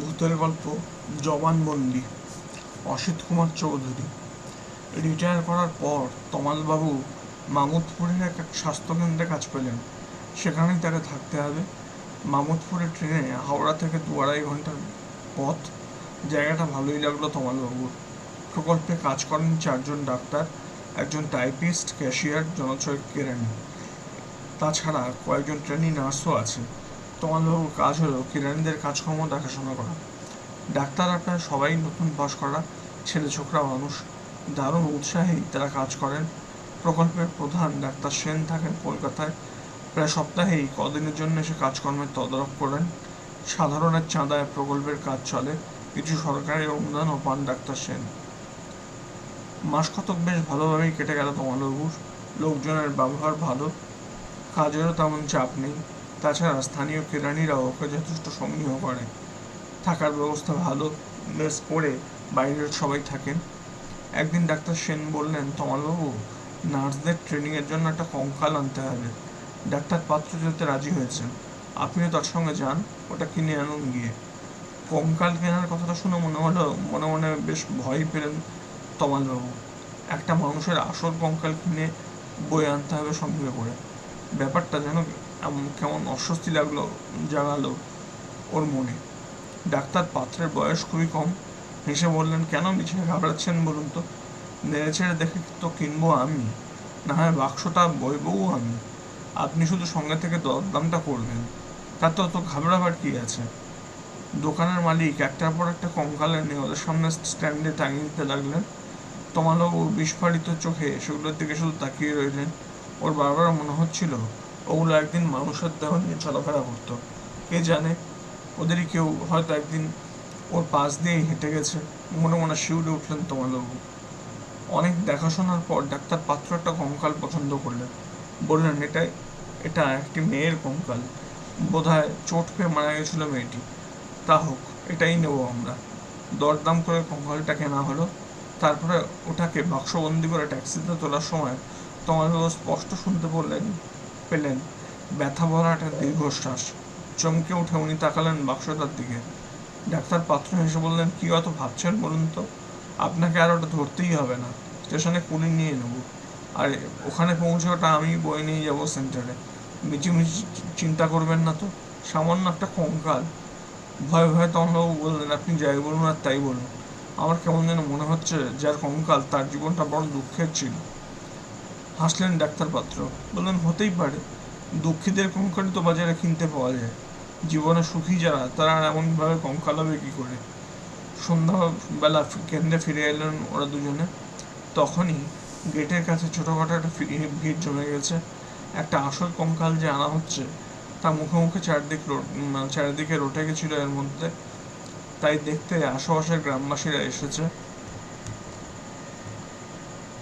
ভূতের গল্প জবানবন্দি অসিত কুমার চৌধুরী। রিটায়ার করার পর তমালবাবু মামুদপুরের এক এক স্বাস্থ্যকেন্দ্রে কাজ পেলেন। সেখানেই তাকে থাকতে হবে। মামুদপুরের ট্রেনে হাওড়া থেকে দু আড়াই ঘণ্টার পথ। জায়গাটা ভালোই লাগল তমালবাবুর। প্রকল্পে কাজ করেন চারজন ডাক্তার, একজন টাইপিস্ট, ক্যাশিয়ার জনছয় কেরানি। তাছাড়া কয়েকজন ট্রেনি নার্সও আছে। তমালবাবুর কাজ হলো কিরানিদের কাজকর্ম দেখাশোনা করা। ডাক্তাররা প্রায় সবাই নতুন পাশ করা, ছেলে ছোকরা মানুষ, দারুণ উৎসাহেই তারা কাজ করেন। প্রকল্পের প্রধান ডাক্তার সেন থাকেন কলকাতায়। প্রায় সপ্তাহেই কদিনের জন্য এসে কাজকর্মের তদারক করেন। সাধারণের চাঁদায় প্রকল্পের কাজ চলে, কিছু সরকারি অনুদানও পান ডাক্তার সেন। মাস কতক বেশ ভালোভাবেই কেটে গেল তমালবাবুর লোকজনের ব্যবহার ভালো, কাজেরও তেমন চাপ নেই। তাছাড়া স্থানীয় কেরানিরাও ওকে যথেষ্ট সমীহ করে থাকার ব্যবস্থা ভালো, বেশ করে বাইরের সবাই থাকেন। একদিন ডাক্তার সেন বললেন, তমালবাবু, নার্সদের ট্রেনিংয়ের জন্য একটা কঙ্কাল আনতে হবে। ডাক্তার পাত্র যেতে রাজি হয়েছেন। আপনিও তার সঙ্গে যান, ওটা কিনে আনুন গিয়ে। কঙ্কাল কেনার কথাটা শুনে মনে হলো, মনে মনে বেশ ভয় পেলেন তমালবাবু। একটা মানুষের আসল কঙ্কাল কিনে বই আনতে হবে সঙ্গে করে। ব্যাপারটা যেন কেমন অস্বস্তি লাগল জানালো ওর মনে। ডাক্তার পাত্রের বয়স খুবই কম। হেসে বললেন, কেন মিছে ঘাবড়াচ্ছেন বলুন তো? নেড়ে ছেড়ে দেখে তো কিনবো আমি। না হয় বাক্সটা বইবও আমি। আপনি শুধু সঙ্গে থেকে দরদামটা করবেন। তাতে অত ঘাবড়াবার কি আছে? দোকানের মালিক একটার পর একটা কঙ্কাল এনে ওদের সামনে স্ট্যান্ডে টাঙিয়ে দিতে লাগলেন। তমালবাবু বিস্ফারিত চোখে সেগুলোর দিকে শুধু তাকিয়ে রইলেন। ওর বারবার মনে হচ্ছিল ওগুলো একদিন মানুষের দেহ নিয়ে চলাফেরা করতো। কে জানে? ওদেরই কেউ হয়তো একদিন ওর পাশ দিয়েই হেঁটে গেছে। মনে মনে শিউরে উঠলেন তমালবাবু অনেক দেখাশোনার পর ডাক্তার পাত্র একটা কঙ্কাল পছন্দ করলেন। বললেন, এটা এটা একটি মেয়ের কঙ্কাল। বোধহয় চোট পেয়ে মারা গেছিল মেয়েটি। তা হোক, এটাই নেব আমরা। দরদাম করে কঙ্কালটা কেনা হলো। তারপরে ওটাকে বাক্সবন্দি করে ট্যাক্সিতে তোলার সময় তমালবাবু স্পষ্ট শুনতে বললেন পেলেন। ব্যথা ভরা একটা দীর্ঘশ্বাস। চমকে উঠে উনি তাকালেন বাক্সটার দিকে। ডাক্তার পাত্র হেসে বললেন, কি অত ভাবছেন বলুন তো? আপনাকে আর ওটা ধরতেই হবে না। স্টেশনে কুলি নিয়ে নেব। আর ওখানে পৌঁছে ওটা আমি বই নিয়ে যাব সেন্টারে। মিচিমিচি চিন্তা করবেন না তো। সামান্য একটা কঙ্কাল। ভয়ে ভয়ে তমনবাবু বললেন, আপনি যাই বলুন আর তাই বলুন। আমার কেমন যেন মনে হচ্ছে যার কঙ্কাল তার জীবনটা বড় দুঃখের ছিল। হাসলেন ডাক্তার পাত্র বললেন, হতেই পারে। দুঃখীদের কঙ্কালই তো বাজারে কিনতে পাওয়া যায়। জীবনে সুখী যারা, তারা এমনভাবে কঙ্কাল হবে কী করে? সন্ধ্যাবেলা কেন্দ্রে ফিরে এলেন ওরা দুজনে। তখনই গেটের কাছে ছোটোখাটো একটা ভিড় জমে গেছে। একটা আসল কঙ্কাল যে আনা হচ্ছে, তা মুখে মুখে চারদিক চারিদিকে রটে গেছিল এর মধ্যে। তাই দেখতে আশেপাশের গ্রামবাসীরা এসেছে।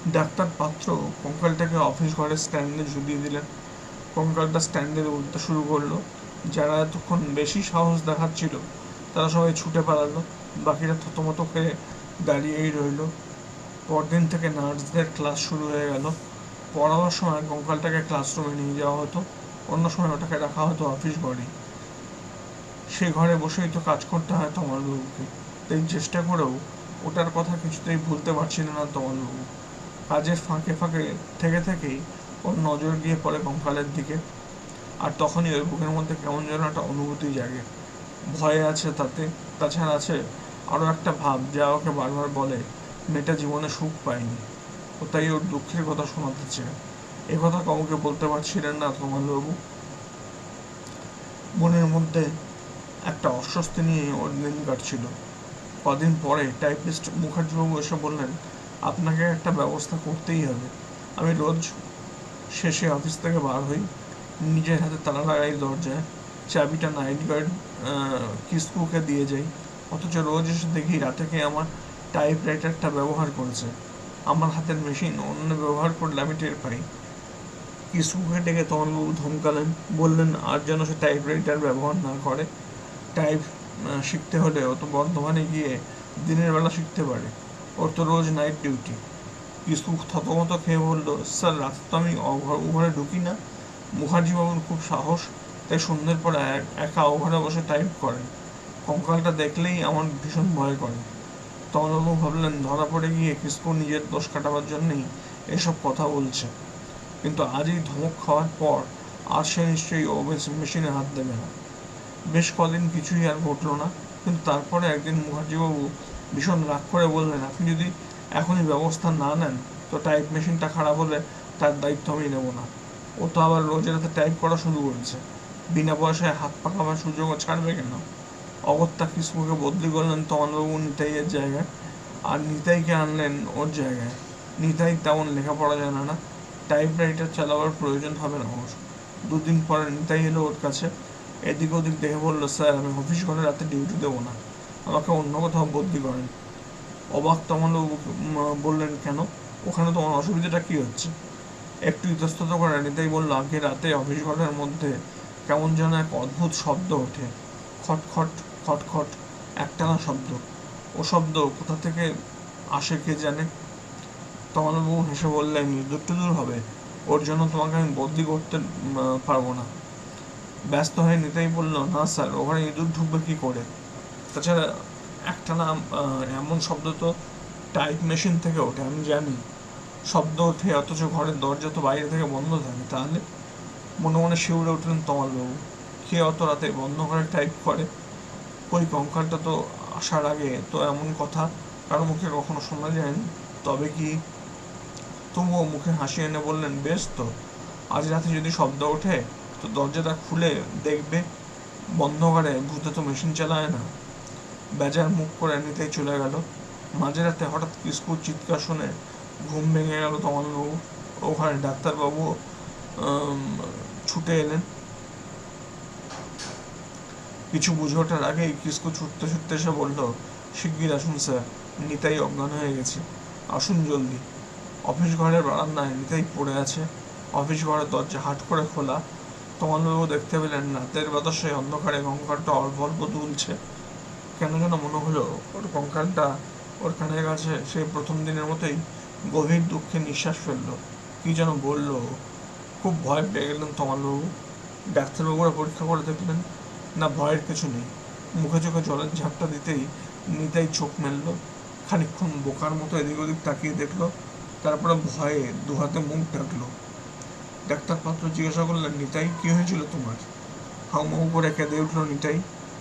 ডাক্তার পাত্র কঙ্কালটাকে অফিস ঘরের স্ট্যান্ডে ঝুলিয়ে দিলেন। কঙ্কালটা স্ট্যান্ডে উঠতে শুরু করল। যারা এতক্ষণ বেশি সাহস দেখাচ্ছিল, তারা সবাই ছুটে পালালো। বাকিরা থতমত খেয়ে দাঁড়িয়েই রইল। পরদিন থেকে নার্সদের ক্লাস শুরু হয়ে গেল। পড়াবার সময় কঙ্কালটাকে ক্লাসরুমে নিয়ে যাওয়া হতো। অন্য সময় ওটাকে রাখা হতো অফিস ঘরে সেই ঘরে বসেই তো কাজ করতে হয় তমালবাবুকে। তাই চেষ্টা করেও ওটার কথা কিছুতেই ভুলতে পারছিল না তমালবাবু। কাজের ফাঁকে ফাঁকে থেকে থেকেই ওর নজর গিয়ে পড়ে কঙ্কালের দিকে। আর তখনই ওর বুকের মধ্যে কেমন যেন একটা অনুভূতি জাগে। ভয় আছে তাতে, তাছাড়া আছে আরও একটা ভাব যা ওকে বারবার বলে, মেয়েটা জীবনে সুখ পায়নি। ও তাই ওর দুঃখের কথা শোনাতে চেয়ে। এ কথা কাউকে বলতে পারছিলেন না তমালবাবু মনের মধ্যে একটা অস্বস্তি নিয়ে ওর দিন কাটছিল। কদিন পরে টাইপিস্ট মুখার্জিবাবু এসে বললেন আপনাকে একটা ব্যবস্থা করতেই হবে। আমি রোজ শেষে অফিস থেকে বার হই, নিজের হাতে তালা লাগাই দরজায়, চাবিটা নাইট গার্ড কিস্কুকে দিয়ে যাই। অথচ রোজ এসে দেখি রাতে কে আমার টাইপ রাইটারটা ব্যবহার করেছে। আমার হাতের মেশিন অন্য ব্যবহার করলে আমি টের পাই। কিস্কুকে ডেকে তমনবাবু ধমকালেন, বললেন, আর যেন সে টাইপ রাইটার ব্যবহার না করে। টাইপ শিখতে হলে অত বর্ধমানে গিয়ে দিনের বেলা শিখতে পারে। ওর তো রোজ নাইট ডিউটি। কিছু থতমত খেয়ে বলল, স্যার, রাতে তো আমি ঘরে ঢুকি না। মুখার্জিবাবুর খুব সাহস, তাই সন্ধ্যের পরে একা ওঘরে বসে টাইপ করেন কঙ্কালটা দেখলেই আমার ভীষণ ভয় করে। তমালবাবু ভাবলেন, ধরা পড়ে গিয়ে কিসকু নিজের দোষ কাটাবার জন্যই এসব কথা বলছে। কিন্তু আজই ধমক খাওয়ার পর আর সে নিশ্চয়ই ও মেশিনে হাত দেবে না। বেশ কদিন কিছুই আর ঘটলো না, কিন্তু তারপরে একদিন মুখার্জিবাবু ভীষণ রাগ করে বললেন, আপনি যদি এখনই ব্যবস্থা না নেন, তো টাইপ মেশিনটা খারাপ হলে তার দায়িত্ব আমি নেব না। ও তো আবার রোজ রাতে টাইপ করা শুরু করেছে। বিনা পয়সায় হাত পাকাবার সুযোগও ছাড়বে কেন? অগত্যা কিসমুকে বদলি করলেন তমালবাবু নিতাইয়ের জায়গায়। আর নিতাইকে আনলেন ওর জায়গায়। নিতাই তেমন লেখাপড়া জানে না। টাইপ রাইটার চালাবার প্রয়োজন হবে না ওর। দুদিন পরে নিতাই এলো ওর কাছে। এদিক ওদিক দেখে বলল, স্যার, আমি অফিস ঘরে রাতে ডিউটি দেবো না। আমাকে অন্য কোথাও বদলি করেন। অবাক তমালবাবু বললেন, কেন? ওখানে তোমার অসুবিধাটা কি হচ্ছে? একটু ইতস্তত করে নিতাই বলল, আগে রাতে অফিস ঘরের মধ্যে কেমন যেন এক অদ্ভুত শব্দ ওঠে। খটখট খটখট একটানা শব্দ। ও শব্দ কোথা থেকে আসে কে জানে? তমালবাবু হেসে বললেন দূর দূর হবে। ওর জন্য তোমাকে আমি বদলি করতে পারব না। ব্যস্ত হয়ে নিতেই বলল, না স্যার, ওখানে ইঁদুর ঢুকবে কি করে? তাছাড়া একটানা আহ, এমন শব্দ তো টাইপ মেশিন থেকে ওঠে আমি জানি। শব্দ ওঠে অথচ ঘরের দরজা তো বাইরে থেকে বন্ধ থাকে। তাহলে মনে মনে শিউরে উঠলেন তমালবাবু। কে অত রাতে বন্ধ করে টাইপ করে? ওই কঙ্কালটা তো আসার আগে তো এমন কথা কারও মুখে কখনো শোনা যায়নি। তবে কি তবুও মুখে হাসি এনে বললেন বেশ তো আজ রাতে যদি শব্দ ওঠে তো দরজাটা খুলে দেখবে। বন্ধ করে ভূতে তো মেশিন চালায় না। বেজার মুখ করে নিতেই চলে গেল। মাঝরাতে হঠাৎ কিস্কুর চিৎকার শুনে ঘুম ভেঙে গেল তমালবাবু। ওখানে ডাক্তারবাবু ছুটে এলেন। কিছু বুঝে ওঠার আগেই কিসকু ছুটতে ছুটতে এসে বলল, শিগগির আসুন স্যার, নিতাই অজ্ঞান হয়ে গেছে। আসুন জলদি। অফিস ঘরের বারান্দায় নিতাই পড়ে আছে। অফিস ঘরের দরজা হাট করে খোলা। তমালবাবু দেখতে পেলেন রাতের বাতাসে অন্ধকারে কঙ্কালটা অল্প অল্প দুলছে। কেন যেন মনে হলো ওর কঙ্কালটা ওর কানের কাছে সেই প্রথম দিনের মতোই গভীর দুঃখে নিঃশ্বাস ফেলল। কি যেন বলল। খুব ভয় পেয়ে গেলেন তমালবাবু। ডাক্তারবাবুরা পরীক্ষা করে দেখলেন, না ভয়ের কিছু নেই। মুখে চোখে জলের ঝাপটা দিতেই নিতাই চোখ মেললো। খানিকক্ষণ বোকার মতো এদিক ওদিক তাকিয়ে দেখল, তারপরে ভয়ে দুহাতে মুখ ডাকলো ডাক্তার পাত্র জিজ্ঞাসা করলেন, নিতাই, কি হয়েছিল তোমার? হাউমাউ করে কেঁদে উঠল নিতাই।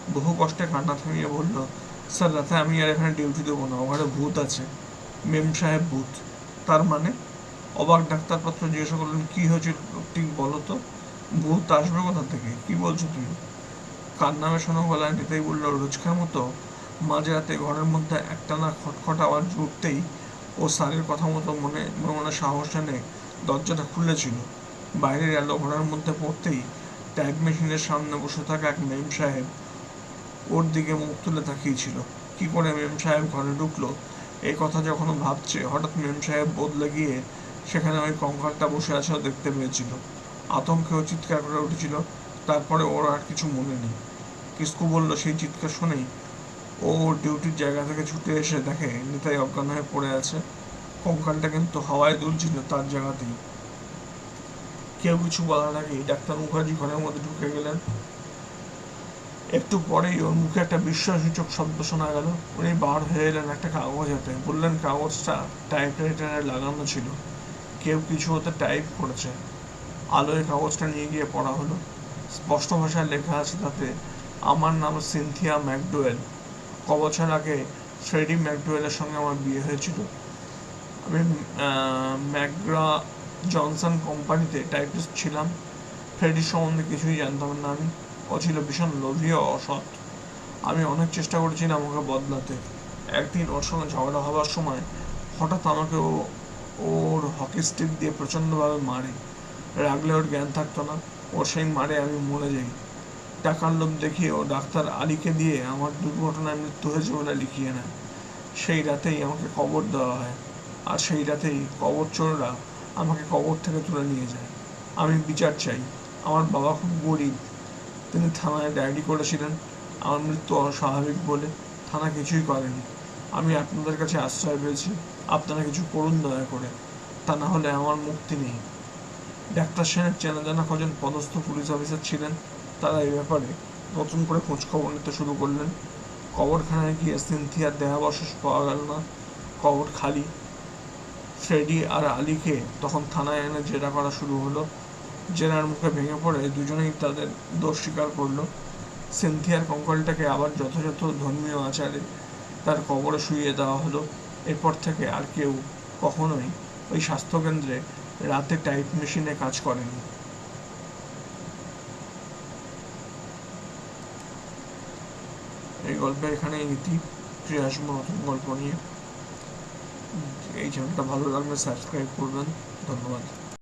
বহু কষ্টে কান্না থামিয়ে বলল, স্যার, রাতে আমি আর এখানে ডিউটি দেবো না, ওখানে ভূত আছে, মেম সাহেব ভূত। তার মানে? অবাক ডাক্তারপাত্র জিজ্ঞাসা করলেন, কি হয়েছিল ঠিক বলো তো, ভূত আসবে কোথা থেকে? কি বলছো তুমি? কান্না মেশানো গলায় নিতেই বলল, রোজকার মতো? মাঝরাতে ঘরের মধ্যে একটানা খটখট আওয়াজ উঠতেই ও স্যারের কথা মতো মনে মনে সাহস এনে দরজাটা খুলেছিল। বাইরের এলো ঘরের মধ্যে পড়তেই টাইপ মেশিনের সামনে বসে থাকা এক মেম সাহেব। ওর দিকে মুখ তুলে তাকিয়েছিল কি করে মেম সাহেব ঘরে ঢুকলো? এই কথা যখন ভাবছে, হঠাৎ মেম সাহেব বদলে গিয়ে সেখানে ওই কঙ্কালটা বসে ও দেখতে পেয়েছিল। আতঙ্কে ও চিৎকার করে উঠেছিল। তারপরে ওর আর কিছু মনে নেই। কিস্কু বলল, সেই চিৎকার শুনেই ও ডিউটির জায়গা থেকে ছুটে এসে দেখে নিতাই অজ্ঞান হয়ে পড়ে আছে। কঙ্কালটা কিন্তু হাওয়ায় দুলছিল তার জায়গাতেই। কেউ কিছু বলার আগেই ডাক্তার মুখার্জি ঘরের মধ্যে ঢুকে গেলেন। একটু পরেই ওর মুখে একটা বিস্ময়সূচক শব্দ শোনা গেল। উনি বার হয়ে এলেন একটা কাগজ হাতে। বললেন, কাগজটা টাইপরাইটারে লাগানো ছিল। কেউ কিছু ওতে টাইপ করেছে। আলোয় কাগজটা নিয়ে গিয়ে পড়া হলো। স্পষ্ট ভাষায় লেখা আছে তাতে, আমার নাম সিনথিয়া ম্যাকডোয়েল। ক বছর আগে ফ্রেডি ম্যাকডোয়েলের সঙ্গে আমার বিয়ে হয়েছিল। আমি ম্যাকগ্রা জনসন কোম্পানিতে টাইপিস্ট ছিলাম। ফ্রেডির সম্বন্ধে কিছুই জানতাম না আমি। ও ছিল ভীষণ লোভী ও অসৎ আমি অনেক চেষ্টা করেছিলাম ওকে বদলাতে। একদিন ওর সঙ্গে ঝগড়া হওয়ার সময় হঠাৎ আমাকে ও, ওর হকি স্টিক দিয়ে প্রচণ্ডভাবে মারে। রাগলে ওর জ্ঞান থাকতো না। ওর সেই মারে আমি মরে যাই। টাকার লোভ দেখিয়ে ও ডাক্তার আলীকে দিয়ে আমার দুর্ঘটনায় মৃত্যু হয়েছে বলে লিখিয়ে নেয়। সেই রাতেই আমাকে কবর দেওয়া হয়। আর সেই রাতেই কবর চোররা আমাকে কবর থেকে তুলে নিয়ে যায়। আমি বিচার চাই। আমার বাবা খুব গরিব। তিনি থানায় ডায়েরি করেছিলেন। আমার মৃত্যু অস্বাভাবিক বলে থানা কিছুই করেনি। আমি আপনাদের কাছে আশ্রয় পেয়েছি। আপনারা কিছু করুন দয়া করে। তা না হলে আমার মুক্তি নেই। ডাক্তার সেনের চেনা জানা কজন পদস্থ পুলিশ অফিসার ছিলেন, তারা এই ব্যাপারে নতুন করে খোঁজখবর নিতে শুরু করলেন। কবরখানায় গিয়ে সিনথিয়ার দেহাবশেষ পাওয়া গেল না। কবর খালি। ফ্রেডি আর আলীকে তখন থানায় এনে জেরা করা শুরু হলো। জেরার মুখে ভেঙে পড়ে দুজনেই তাদের দোষ স্বীকার করল। সিনথিয়ার কঙ্কালটাকে আবার যথাযথ ধর্মীয় আচারে তার কবরে শুইয়ে দেওয়া হলো। এরপর থেকে আর কেউ কখনোই ওই স্বাস্থ্যকেন্দ্রে রাতে টাইপ মেশিনে কাজ করেনি। এই গল্পের এখানে নীতি। ফিরে নতুন গল্প নিয়ে। এই চ্যানেলটা ভালো লাগলে সাবস্ক্রাইব করবেন। ধন্যবাদ।